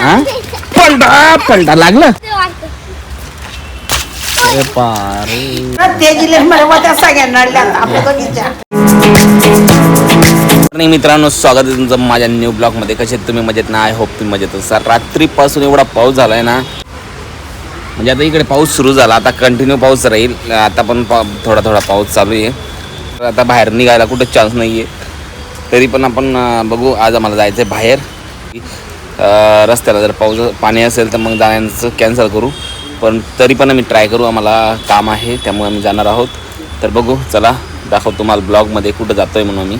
हा? पलटा पलटा लागलं? मित्रांनो स्वागत आहे तुमचं माझ्या न्यू ब्लॉगमध्ये कसे आहेत? तुम्ही मजेत ना? आय होप तुम्ही मजेत असाल. रात्रीपासून एवढा पाऊस झाला आहे ना? म्हणजे आता इकडे पाऊस सुरू झाला. आता कंटिन्यू पाऊस राहील. आता पण पा थोडा थोडा पाऊस चालू आहे. तर आता बाहेर निघायला कुठं चान्स नाही आहे तरी पण आपण बघू. आज आम्हाला जायचं आहे बाहेर. रस्त्याला जर पाऊस पाणी असेल तर मग जाण्याचं कॅन्सल करू. पण तरी पण आम्ही ट्राय करू. आम्हाला काम आहे त्यामुळे आम्ही जाणार आहोत. तर बघू चला दाखवतो तुम्हाला ब्लॉगमध्ये कुठं जातो आहे म्हणून आम्ही.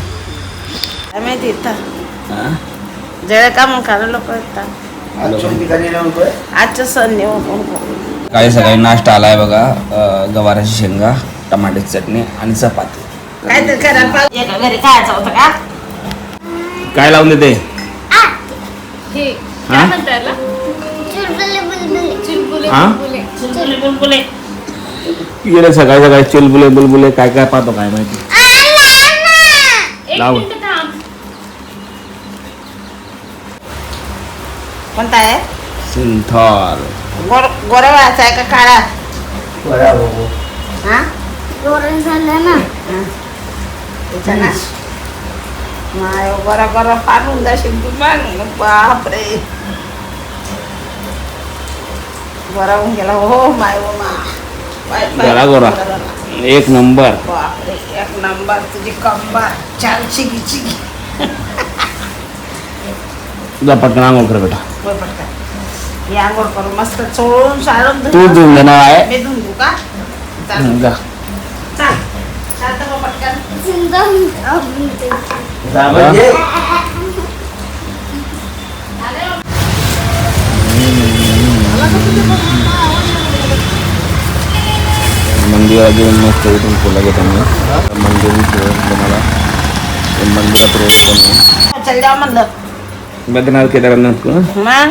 काय काम लोक येतात? सण. काही सकाळी नाश्ता आलाय बघा. गवाराची शेंगा टमाट्याची चटणी आणि चपाती. काय लावून देते? हे हा? काय म्हणता याला? चुलबुले हा? बुलबुले. चुलबुले बुलबुले. गेले सकाळी सकाळी चुलबुले बुलबुले काय काय पाहतो काय माहिती? एक लाव. मिनिट थांब. कोणता आहे? सिंथॉल. गोर गोरा वाचा आहे का काळा? हा? त्याचा ना. माय गोरा गोरा फाडून जाशील तू मग बापरे गोरा होऊन गेला हो माय हो मा बाय, बाय. गोरा गोरा. एक नंबर बापरे एक नंबर तुझी कंबर चाल चिगी चिगी तुझा पटकन आंघोळ कर बेटा होय पटकन ही आंघोळ करून मस्त चोळून सारून तू धुवून देणार आहे मी धुवून देऊ का चाल हं, जा चाल चाल तर मग पटकन मंदिरात घेऊन मस्त इथून फुलं घेतो मी आता मंदिर इथे तुम्हाला ते मंदिरात रोज पण आहे. चल जाऊ म्हणलं बद्रीनाथ केदारनाथ को मग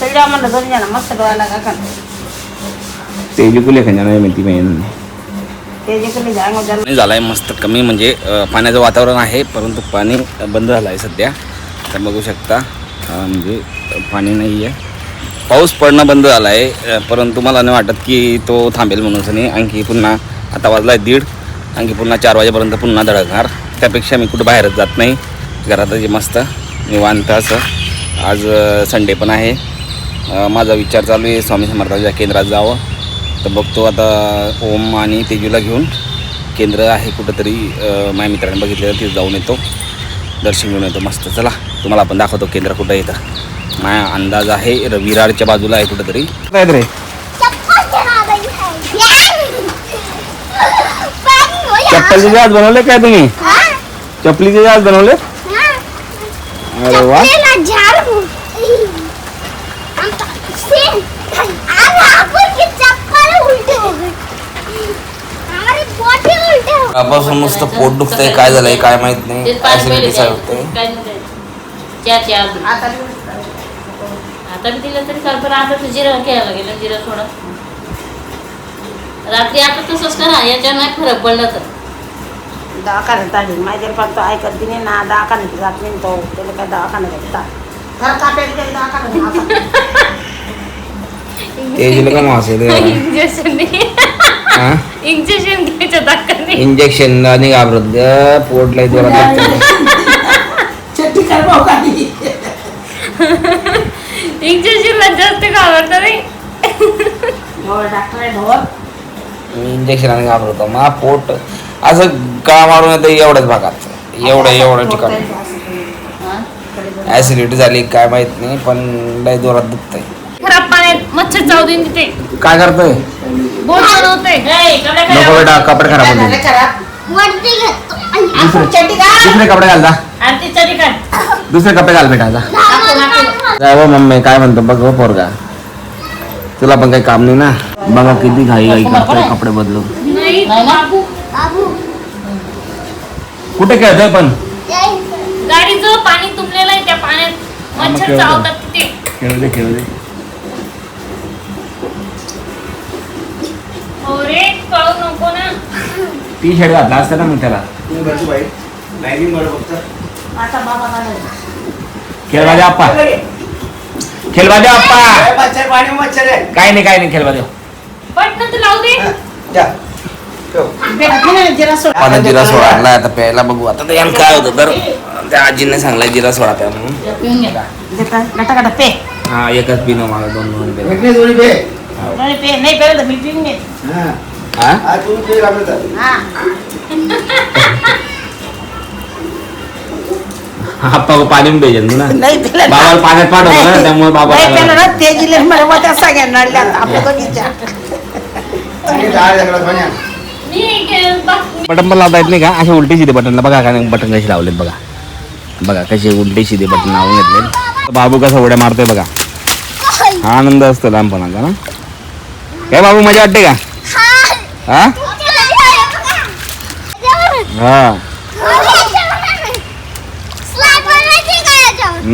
चल जाऊ म्हणलं दोन जण मस्त डोळ्याला का खान तेजी कुले खंजा नाही माहिती मेन ते जे कोणी जाय मग पाणी झालं आहे मस्त कमी म्हणजे पाण्याचं वातावरण आहे परंतु पाणी बंद झालं आहे सध्या. तर बघू शकता म्हणजे पाणी नाही आहे. पाऊस पडणं बंद झाला आहे परंतु मला नाही वाटत की तो थांबेल म्हणून नाही. आणखी पुन्हा आता वाजला आहे दीड आणखी पुन्हा चार वाजेपर्यंत पुन्हा धडकणार. त्यापेक्षा मी कुठं बाहेरच जात नाही. घरातच मस्त निवांत असं. आज संडे पण आहे. माझा विचार चालू आहे स्वामी समर्थाच्या केंद्रात जावं. तर बघतो आता ओम आणि तेजूला घेऊन केंद्र आहे कुठंतरी माझ्या मित्राने बघितलेलं तिथे जाऊन येतो. दर्शन घेऊन येतो. मस्त. चला तुम्हाला आपण दाखवतो केंद्र कुठं येतं माझा अंदाज आहे र- विरारच्या बाजूला आहे कुठंतरी. काय रे चप्पलचे जहाज बनवले काय तुम्ही? चपलीचे जहाज बनवले? अरे वा. पासून नुसतं पोट दुखतंय काय झालंय काय माहीत नाही. ऍसिडिटी आता आता मी दिलं तरी पण आता तर जिरं घ्यायला गेलं जिरं थोडं. रात्री आता तसंच करा याच्या नाही फरक पडला तर. दवाखान्यात आली. माझ्या पण तो ऐकत नाही ना दवाखान्यात जात नाही तो. त्याला काय दवाखान्यात घर कापेल गेलं इंजेक्शन इंजेक्शन घ्यायच्या दाखल इंजेक्शन नाही घाबरत ग. पोट लय जोरात चट्टी कर भाऊ काही इंजेक्शनला जास्त घाबरतं नाही. मी इंजेक्शन घाबरतो. मा पोट असं गळा मारून येतं एवढ्याच भागात एवढं एवढं ठिकाण. हा? ऍसिडिटी झाली काय माहीत नाही पण लय जोरात दुखतंय. खराब पाण्यात मच्छर जाऊ देईन तिथे. काय करतोय? बोट बनवते. नको बेटा कपडे खराब होते. आपण चट्टी का दुसरे कपडे घाल जा. आणि दुसरे कपडे घाल बेटा जा. काय हो मम्मी काय म्हणतो बघ हो पोरगा. तुला पण काही काम नाही ना? बघा किती घाई घाई करतोय कपडे बदलून. नाही बाबू. कुठे खेळतोय पण? गाडीचं पाणी तुंबलेलं आहे त्या पाण्यात मच्छर. चावतात तिथे. खेळू दे खेळू दे. कळू नको ना. टी शर्ट घातला असता ना मी त्याला आता बाबा आप्पा. खेळवा मच्छर पाणी मच्छर आहे काय नाही काय नाही खेळवा देव पटकन तू लावू दे. जा. ठेव. बेटा तिने जिरा सोड. आता जिरा सोडा आणला आता प्यायला बघू. आता ते काय होतं? तर त्या आजीने सांगला जिरा सोडा प्या म्हणून. पिऊन घे. देता गटा गटा पे. हा एकच पिणं मला दोन दोन पिणं. नाही पे. नाही पेलं तर मी पिऊन घे हा. हा? हा. हा. आप्पा पाणी पाहिजे ना नाही पेलं ना. बाबाला पाण्यात पाठवलं ना, त्यामुळे बाबा नाही त्याला- पेलं ना ते मला सगळ्यांना आपल्या दोघीच्या. मी एक बघ- बटन पण लावता येत नाही का? असे उलटे सिधे बटनला बघा काय बटन कसे लावलेत बघा. बघा कसे उलटे सिधे बटन लावून घेतले बाबू कसा उड्या मारतोय बघा. हा आनंद असतो लहानपणाचा ना. काय बाबू मजा वाटते का? हा? हा.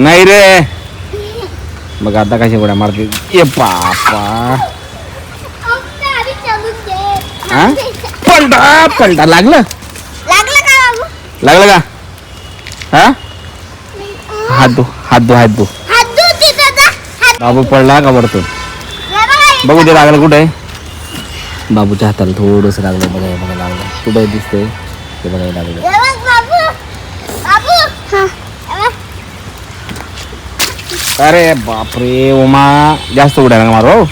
नाही रे. बघा आता कशी उड्या मारते. ये पापा हा? पलटा पलटा. लागलं? लागलं का? हा? हात धु हात धु हात धु. बाबू पडला का वरतून? बघा. बघू ते लागलं कुठे बाबूच्या हाताला थोडस लागलं बघा हे बघा लागलं. कुठे दिसतंय? ते बघा हे. लागलं. अरे बापरे उमा. जास्त उड्या नका मारो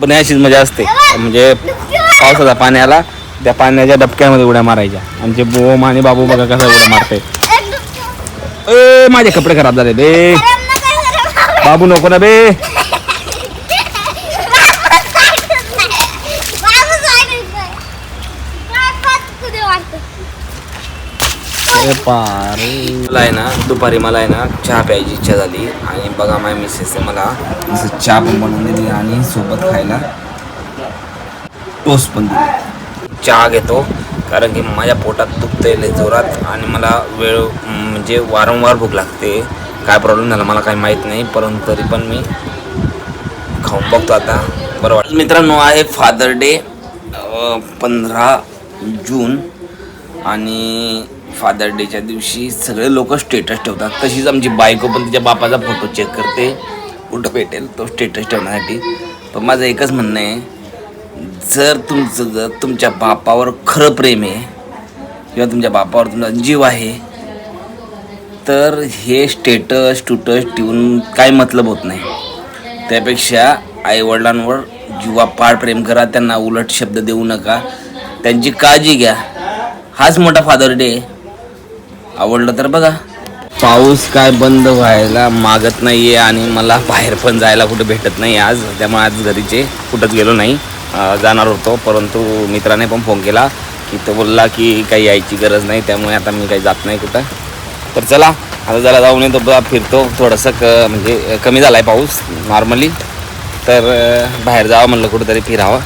पण अशीच मजा असते. म्हणजे पावसाचा पाणी आला त्या पाण्याच्या डबक्यामध्ये उड्या मारायच्या. आमचे बोम आणि बाबू बघा कसा उड्या मारते. ए माझे कपडे खराब झाले बे. बाबू नको ना बे बाबू साईडच नाही. बाबू साईडच नाही. काय पाच कुठे वाटतं? अरे पारे मला आहे ना दुपारी मला आहे ना चहा प्यायची इच्छा झाली. आणि बघा माझ्या मिसेस मला. असं चहा पण बनवून दिली आणि सोबत खायला टोस्ट पण दिली. चहा घेतो कारण की माझ्या पोटात दुखतंय लय जोरात. आणि मला वेळ म्हणजे वारंवार भूक लागते. काय प्रॉब्लेम झाला मला काही माहीत नाही परंतु तरी पण मी खाऊन बघतो आता. बरं वाटतं मित्रांनो आहे फादर डे पंधरा जून. आणि फादर डेच्या दिवशी सगळे लोक स्टेटस ठेवतात. तशीच आमची बायको पण तिच्या बापाचा फोटो चेक करते. कुठं भेटेल तो स्टेटस ठेवण्यासाठी. पण माझं एकच म्हणणं आहे जर तुमचं जर तुमच्या बापावर खरं प्रेम आहे किंवा तुमच्या बापावर तुमचा जीव आहे तर हे स्टेटस टुटस ठेवून काय मतलब होत नाही. त्यापेक्षा आईवडिलांवर जीवापाड प्रेम करा त्यांना उलट शब्द देऊ नका. त्यांची काळजी घ्या. हाच मोठा फादर डे आवडलं तर बघा. पाऊस काय बंद व्हायला मागत नाहीये आणि मला बाहेर पण जायला कुठे भेटत नाही आज. त्यामुळे आज घरीचे कुठंच गेलो नाही. जाणार होतो परंतु मित्राने पण फोन केला की तो बोलला की काही यायची गरज नाही त्यामुळे आता मी काही जात नाही कुठं. तर चला आता जरा जाऊन येतो बा फिरतो. थोडंसं क म्हणजे कमी झाला आहे पाऊस नॉर्मली तर बाहेर जावं म्हणलं कुठंतरी फिरावं.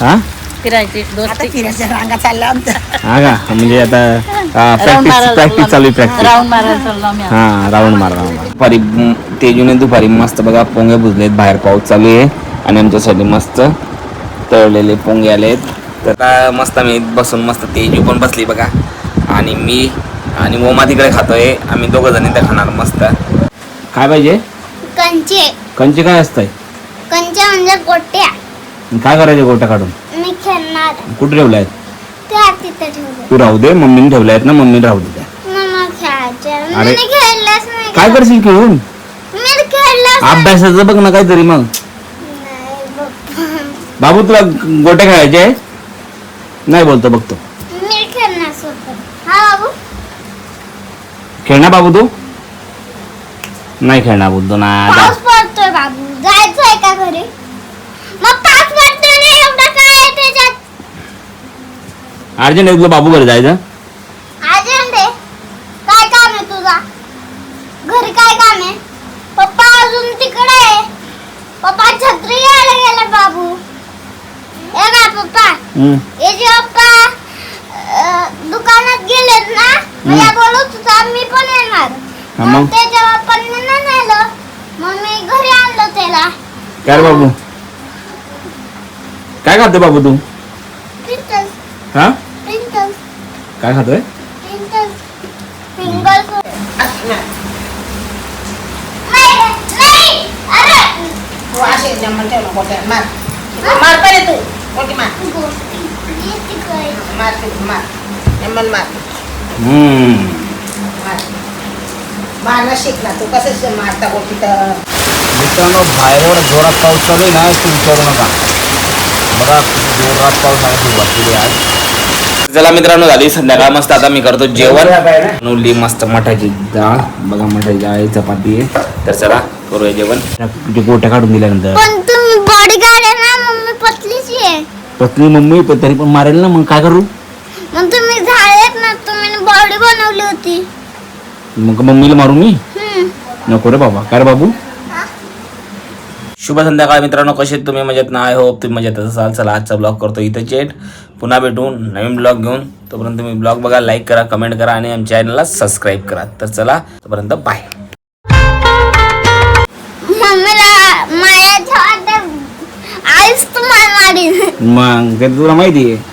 हां? फिरायची आता फिरायच्या रांगा हा का? म्हणजे आता प्रॅक्टिस प्रॅक्टिस चालू आहे प्रॅक्टिस राऊंड मारायला चाललो आम्ही आता. हा राऊंड मार राऊंड मार. दुपारी म, तेजूने दुपारी मस्त बघा पोंगे बुजलेत बाहेर पाऊस चालू आहे. आणि आमच्यासाठी मस्त तळलेले पोंगे आलेत. तर आता मस्त आम्ही बसून मस्त तेजू पण बसली बघा. आणि मी आणि ओमा तिकडे खातोय. आम्ही दोघं जण इथे खाणार मस्त. काय पाहिजे? कंचे. कंचे काय असतंय? कंचे म्हणजे गोट्या. काय करायचे गोट्या काढून? कुठे ठेवल्या आहेत त्या तिथे ठेवले तू राहू दे मम्मीने ठेवल्या आहेत ना मम्मीने राहू दे त्या. मला खेळायचे. अरे. मी खेळलंच नाही काय करशील खेळून? मी खेळलंच अभ्यासाचं बघ ना काहीतरी मग. नाही बाप्पा. बाबू तुला गोट्या खेळायचे आहे नाही बोलतो बघतो. मी खेळणार सोबत. हा बाबू? खेळणार बाबू तू? नाही खेळणार बोलतो ना जा. पाऊस पडतोय बाबू. जायचंय का घरी मग पाऊस पडतोय ना एवढं काय आहे त्याच्यात अर्जंट आहे तुला बाबू घरी जायचं? काय काम आहे तुझा? घरी काय काम आहे? पप्पा अजून तिकडे आहे. पप्पा छत्री घ्यायला गेला बाबू. ए का पप्पा. हम्म. हे जे पप्पा अं, दुकानात गेलेत ना मला बोलत होता मी पण येणार. हा मग? मग त्याच्या पप्पांनी नाही नेलं मग मी घरी आणलं त्याला. काय रे बाबू? काय बाबू तू? हा? काय खातोय? मार तू मार मार मार मारणं शिकला तू कसं मारता गोटी तर मित्रांनो बाहेर जोरात पाऊस चालू आहे ना तू विचारू नका. बघा जोरात पाऊस आहे सुरुवात केली आज चला मित्रांनो झाली संध्याकाळ. मस्त आता मी करतो जेवण. नुली मस्त मठाची डाळ. बघा मठाची डाळ आहे, चपाती आहे. तर चला करूया जेवण. तुझे गोट्या काढून दिल्यानंतर. पण तुम्ही बॉडी गार्ड आहे ना मम्मी पतलीची आहे. पत्नी मम्मी पण तरी पण मारेल ना मग काय करू? मग तुम्ही झालेत ना तुम्ही बॉडी बनवली होती. मग मम्मीला मारू मी. नको रे बाबा. काय रे बाबू? हा? शुभ संध्याकाळ मित्रांनो कसे आहेत तुम्ही? मजेत ना? आय होप तुम्ही मजेत असाल. चला आजचा ब्लॉग करतो इथं चेट पुन्हा भेटून नवीन ब्लॉग घेऊन. तोपर्यंत तुम्ही ब्लॉग बघा लाईक करा कमेंट करा आणि आमच्या चॅनलला सबस्क्राईब करा. तर चला तोपर्यंत बाय मग ते तुला माहिती आहे?